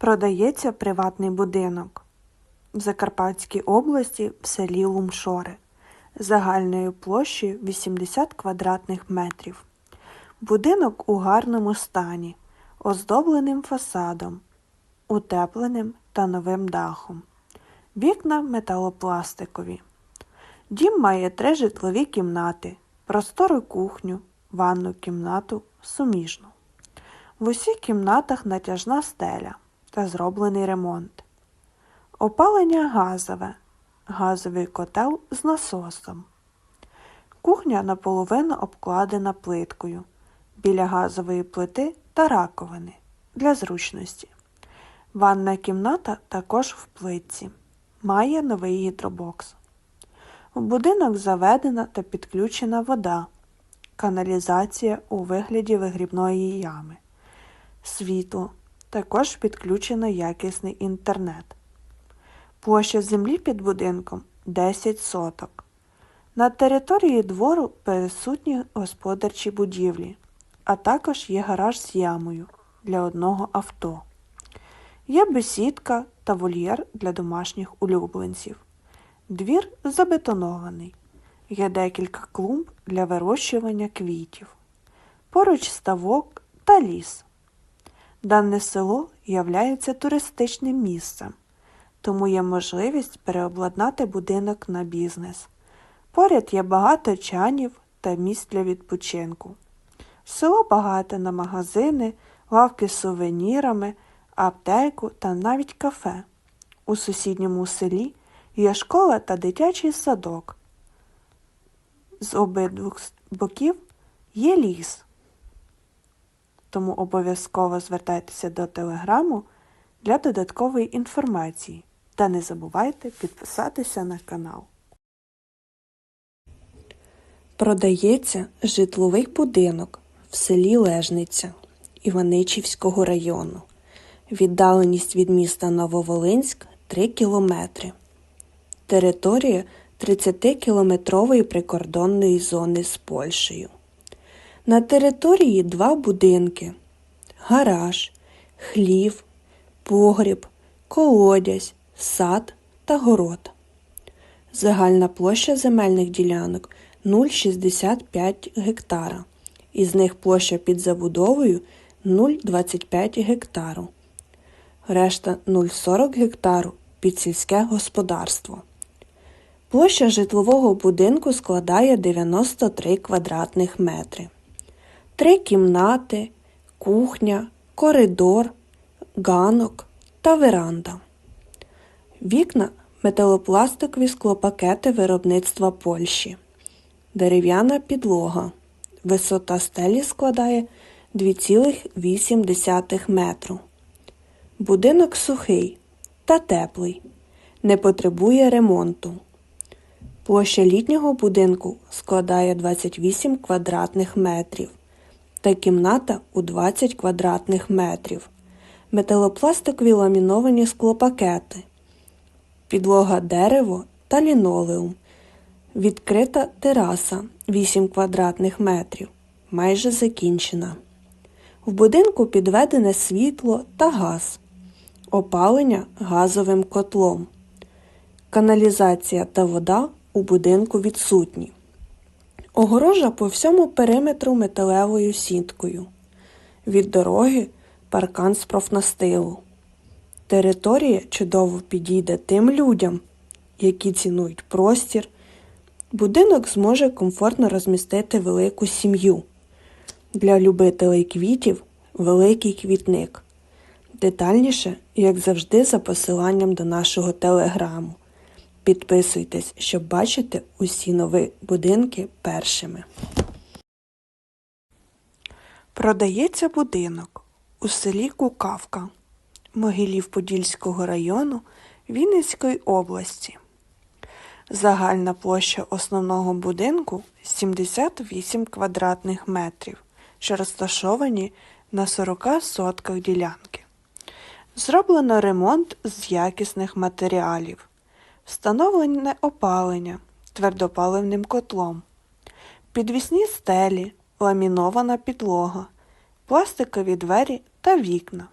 Продається приватний будинок в Закарпатській області в селі Лумшори загальною площею 80 квадратних метрів. Будинок у гарному стані, оздобленим фасадом, утепленим та новим дахом. Вікна металопластикові. Дім має три житлові кімнати, простору кухню, ванну кімнату, суміжну. В усіх кімнатах натяжна стеля та зроблений ремонт. Опалення газове, газовий котел з насосом. Кухня наполовину обкладена плиткою біля газової плити та раковини для зручності. Ванна кімната також в плитці. Має новий гідробокс. В будинок заведена та підключена вода, каналізація у вигляді вигрібної ями, світло, також підключено якісний інтернет. Площа землі під будинком 10 соток. На території двору присутні господарчі будівлі, а також є гараж з ямою для одного авто. Є бесідка та вольєр для домашніх улюбленців. Двір забетонований. Є декілька клумб для вирощування квітів. Поруч ставок та ліс. Дане село являється туристичним місцем, тому є можливість переобладнати будинок на бізнес. Поряд є багато чанів та місць для відпочинку. Село багате на магазини, лавки з сувенірами, аптеку та навіть кафе. У сусідньому селі є школа та дитячий садок. З обидвох боків є ліс. Тому обов'язково звертайтеся до телеграму для додаткової інформації та не забувайте підписатися на канал. Продається житловий будинок в селі Лежниця Іваничівського району. Віддаленість від міста Нововолинськ 3 кілометри. Територія 30-кілометрової прикордонної зони з Польщею. На території два будинки: гараж, хлів, погріб, колодязь, сад та город. Загальна площа земельних ділянок 0,65 гектара. Із них площа під забудовою 0,25 гектару. Решта 0,40 гектару під сільське господарство. Площа житлового будинку складає 93 квадратних метри. Три кімнати, кухня, коридор, ганок та веранда. Вікна металопластикові склопакети виробництва Польщі. Дерев'яна підлога. Висота стелі складає 2,8 метру. Будинок сухий та теплий. Не потребує ремонту. Площа літнього будинку складає 28 квадратних метрів та кімната у 20 квадратних метрів. Металопластикові ламіновані склопакети, підлога дерево та лінолеум, відкрита тераса 8 квадратних метрів, майже закінчена. В будинку підведене світло та газ, опалення газовим котлом, каналізація та вода у будинку відсутні. Огорожа по всьому периметру металевою сіткою. Від дороги паркан з профнастилу. Територія чудово підійде тим людям, які цінують простір. Будинок зможе комфортно розмістити велику сім'ю. Для любителей квітів великий квітник. Детальніше, як завжди, за посиланням до нашого телеграму. Підписуйтесь, щоб бачити усі нові будинки першими. Продається будинок у селі Кукавка Могилів Подільського району Вінницької області. Загальна площа основного будинку 78 квадратних метрів, що розташовані на 40 сотках ділянки. Зроблено ремонт з якісних матеріалів. Встановлене опалення твердопаливним котлом, підвісні стелі, ламінована підлога, пластикові двері та вікна.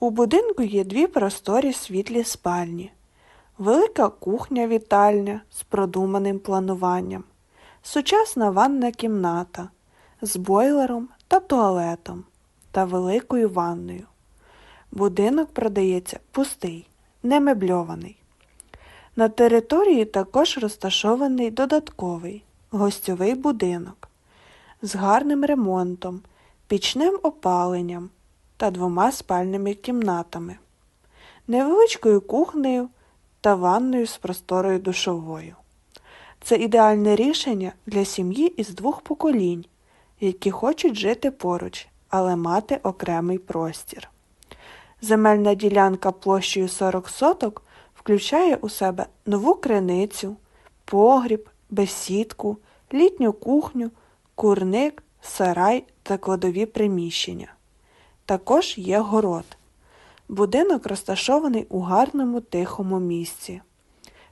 У будинку є дві просторі світлі спальні, велика кухня-вітальня з продуманим плануванням, сучасна ванна кімната з бойлером та туалетом та великою ванною. Будинок продається пустий, не мебльований. На території також розташований додатковий гостьовий будинок з гарним ремонтом, пічним опаленням та двома спальними кімнатами, невеличкою кухнею та ванною з просторою душовою. Це ідеальне рішення для сім'ї із двох поколінь, які хочуть жити поруч, але мати окремий простір. Земельна ділянка площею 40 соток включає у себе нову криницю, погріб, бесідку, літню кухню, курник, сарай та кладові приміщення. Також є город. Будинок розташований у гарному тихому місці.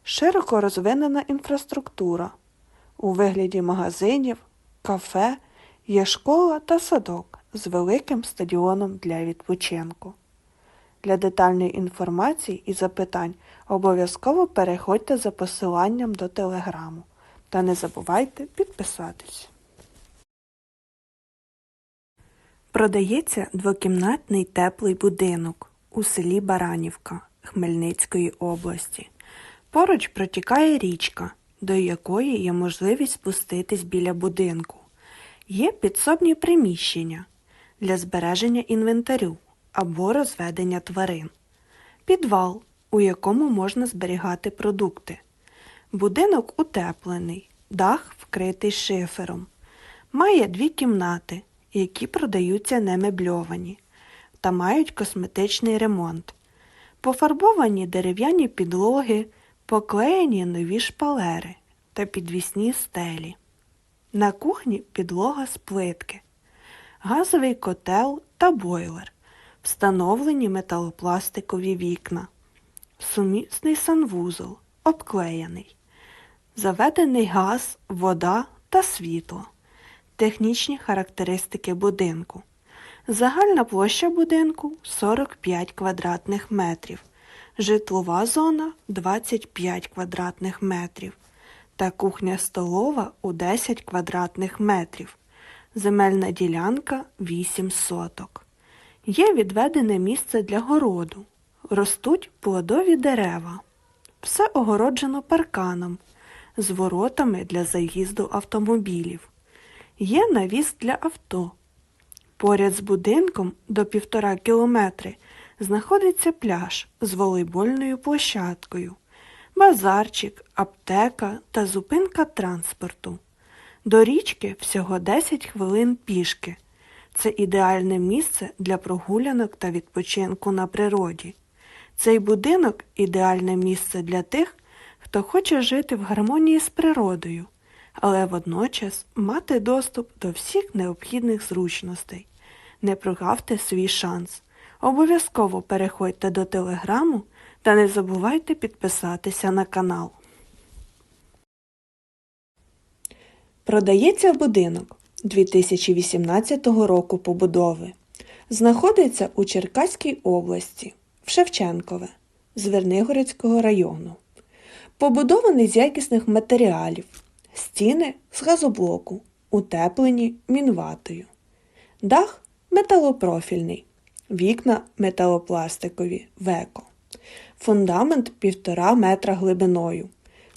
Широко розвинена інфраструктура. У вигляді магазинів, кафе є школа та садок з великим стадіоном для відпочинку. Для детальної інформації і запитань обов'язково переходьте за посиланням до телеграму та не забувайте підписатись. Продається двокімнатний теплий будинок у селі Баранівка Хмельницької області. Поруч протікає річка, до якої є можливість спуститись біля будинку. Є підсобні приміщення для збереження інвентарю або розведення тварин, підвал, у якому можна зберігати продукти. Будинок утеплений, дах вкритий шифером. Має дві кімнати, які продаються немебльовані та мають косметичний ремонт. Пофарбовані дерев'яні підлоги, поклеєні нові шпалери та підвісні стелі. На кухні підлога з плитки, газовий котел та бойлер, встановлені металопластикові вікна, сумісний санвузол, обклеєний, заведений газ, вода та світло, технічні характеристики будинку. Загальна площа будинку 45 квадратних метрів, житлова зона 25 квадратних метрів. Та кухня-столова у 10 квадратних метрів, земельна ділянка 8 соток. Є відведене місце для городу, ростуть плодові дерева. Все огороджено парканом з воротами для заїзду автомобілів. Є навіс для авто. Поряд з будинком до півтора кілометри знаходиться пляж з волейбольною площадкою, базарчик, аптека та зупинка транспорту. До річки всього 10 хвилин пішки. Це ідеальне місце для прогулянок та відпочинку на природі. Цей будинок ідеальне місце для тих, хто хоче жити в гармонії з природою, але водночас мати доступ до всіх необхідних зручностей. Не прогавте свій шанс. Обов'язково переходьте до телеграму та не забувайте підписатися на канал. Продається будинок 2018 року побудови. Знаходиться у Черкаській області, в Шевченкове, Звернигородського району. Побудований з якісних матеріалів, стіни з газоблоку, утеплені мінватою. Дах металопрофільний, вікна металопластикові веко. Фундамент півтора метра глибиною.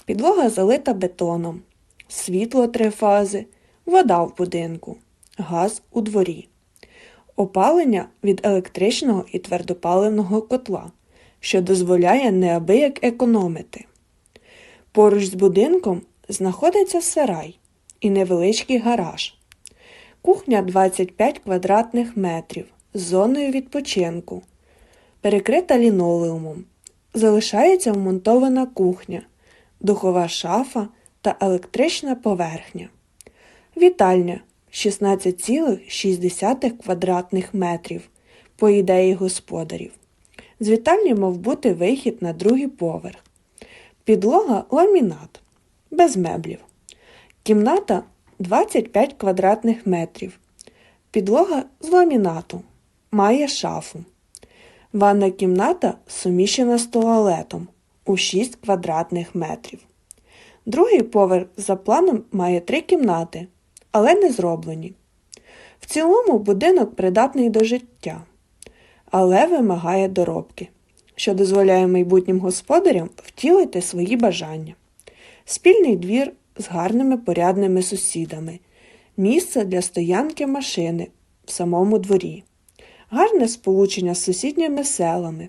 Підлога залита бетоном, світло три фази, вода в будинку, газ у дворі. Опалення від електричного і твердопаливного котла, що дозволяє неабияк економити. Поруч з будинком знаходиться сарай і невеличкий гараж. Кухня 25 квадратних метрів з зоною відпочинку, перекрита лінолеумом. Залишається вмонтована кухня, духова шафа та електрична поверхня. Вітальня 16,6 квадратних метрів, по ідеї господарів. З вітальні мав бути вихід на другий поверх. Підлога ламінат, без меблів. Кімната 25 квадратних метрів. Підлога з ламінату. Має шафу. Ванна кімната суміщена з туалетом у 6 квадратних метрів. Другий поверх за планом має три кімнати, але не зроблені. В цілому будинок придатний до життя, але вимагає доробки, що дозволяє майбутнім господарям втілити свої бажання. Спільний двір з гарними порядними сусідами, місце для стоянки машини в самому дворі, гарне сполучення з сусідніми селами.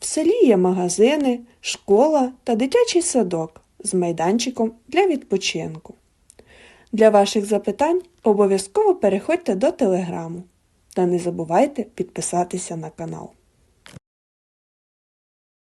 В селі є магазини, школа та дитячий садок з майданчиком для відпочинку. Для ваших запитань обов'язково переходьте до телеграму та не забувайте підписатися на канал.